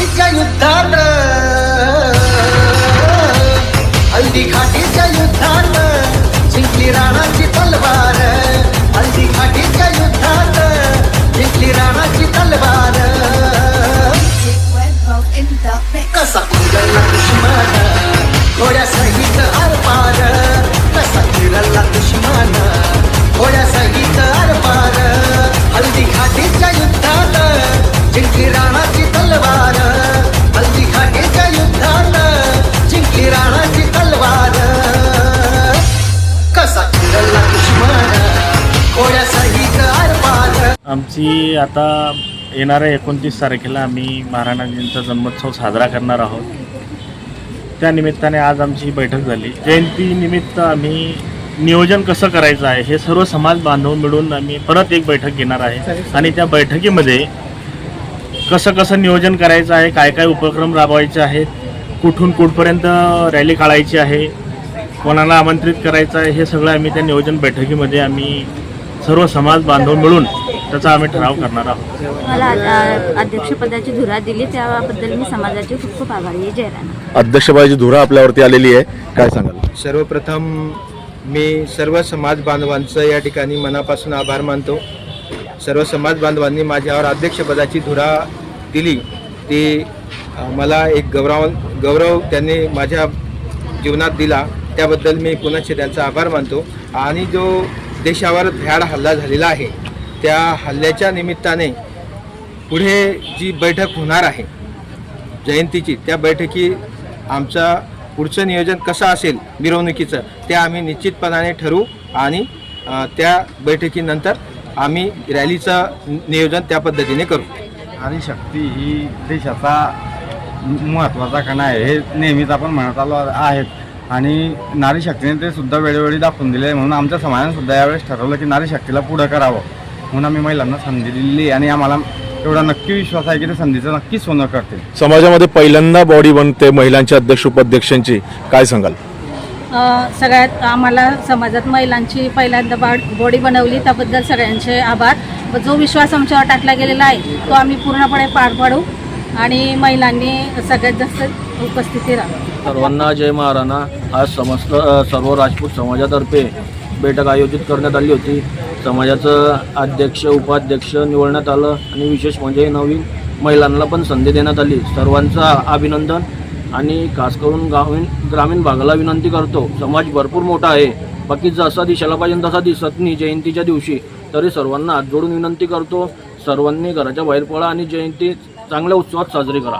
घाटीच्या युद्धात आमची आता येणाऱ्या एकोणतीस तारखेला आम्ही महाराणाजींचा जन्मोत्सव साजरा करणार आहोत. त्या निमित्ताने आज आमची बैठक झाली. जयंतीनिमित्त आम्ही नियोजन कसं करायचं आहे हे सर्व समाज बांधव मिळून आम्ही परत एक बैठक घेणार आहे. आणि त्या बैठकीमध्ये कसं कसं नियोजन करायचं आहे काय काय उपक्रम राबवायचे आहेत कुठून कुठपर्यंत रॅली काढायची आहे कोणाला आमंत्रित करायचं आहे हे सगळं आम्ही त्या नियोजन बैठकीमध्ये आम्ही सर्व समाज बांधव मिळून त्याचा आम्ही ठराव करणार आहोत. मला अ- अध्यक्षपदाची धुरा दिली त्याबद्दल मी समाजाची खूप खूप आभारी आहे. जयराना अध्यक्षबाईची धुरा आपल्यावरती आलेली आहे. काय सांगाल? सर्वप्रथम मी सर्व समाज बांधवांचं या ठिकाणी मनापासून आभार मानतो. सर्व समाज बांधवांनी माझ्यावर अध्यक्षपदाची धुरा दिली. ती अ, मला एक गौरव गौरव त्यांनी माझ्या जीवनात दिला. त्याबद्दल मी पुनश्च त्यांचा आभार मानतो. आणि जो देशावर भ्याड हल्ला झालेला आहे त्या हल्ल्याच्या निमित्ताने पुढे जी बैठक होणार आहे जयंतीची त्या बैठकी आमचा पुढचं नियोजन कसं असेल मिरवणुकीचं ते आम्ही निश्चितपणाने ठरवू आणि त्या बैठकीनंतर आम्ही रॅलीचं नियोजन त्या पद्धतीने करू. आणि शक्ती ही देशाचा महत्त्वाचा कणा आहे हे नेहमीच आपण म्हणत आलो आहेत. आणि नारी शक्तीने ते सुद्धा वेळोवेळी दाखवून दिले म्हणून आमच्या समाजाने सुद्धा यावेळेस ठरवलं की नारी शक्तीला पुढं करावं. म्हणून आम्ही महिलांना संधी दिलेली आहे आणि आम्हाला एवढा नक्की विश्वास आहे की ते संधीचं नक्कीच सोनं करतील. समाजामध्ये पहिल्यांदा बॉडी बनते महिलांच्या अध्यक्ष उपाध्यक्षांची. काय सांगाल? सगळ्यात आम्हाला समाजात महिलांची पहिल्यांदा बा बॉडी बनवली त्याबद्दल सगळ्यांचे आभार. व जो विश्वास आमच्यावर टाकला गेलेला आहे तो आम्ही पूर्णपणे पार पाडू आणि महिलांनी सगळ्यात जास्त उपस्थिती राहावी. सर्वांना जय महाराणा. आज समस्त सर्व राजपूत समाजातर्फे बैठक आयोजित करण्यात आली होती. समाजाचं अध्यक्ष उपाध्यक्ष निवडण्यात आलं आणि विशेष म्हणजे नवीन महिलांना पण संधी देण्यात आली. सर्वांचं अभिनंदन आणि खास करून ग्रामीण ग्रामीण भागाला विनंती करतो. समाज भरपूर मोठा आहे. बाकी जसा दिशाला पाहिजे तसा दिसत नाही जयंतीच्या दिवशी. तरी सर्वांना हात जोडून विनंती करतो. सर्वांनी घराच्या बाहेर पडा आणि जयंती चांगल्या उत्सवात साजरी करा.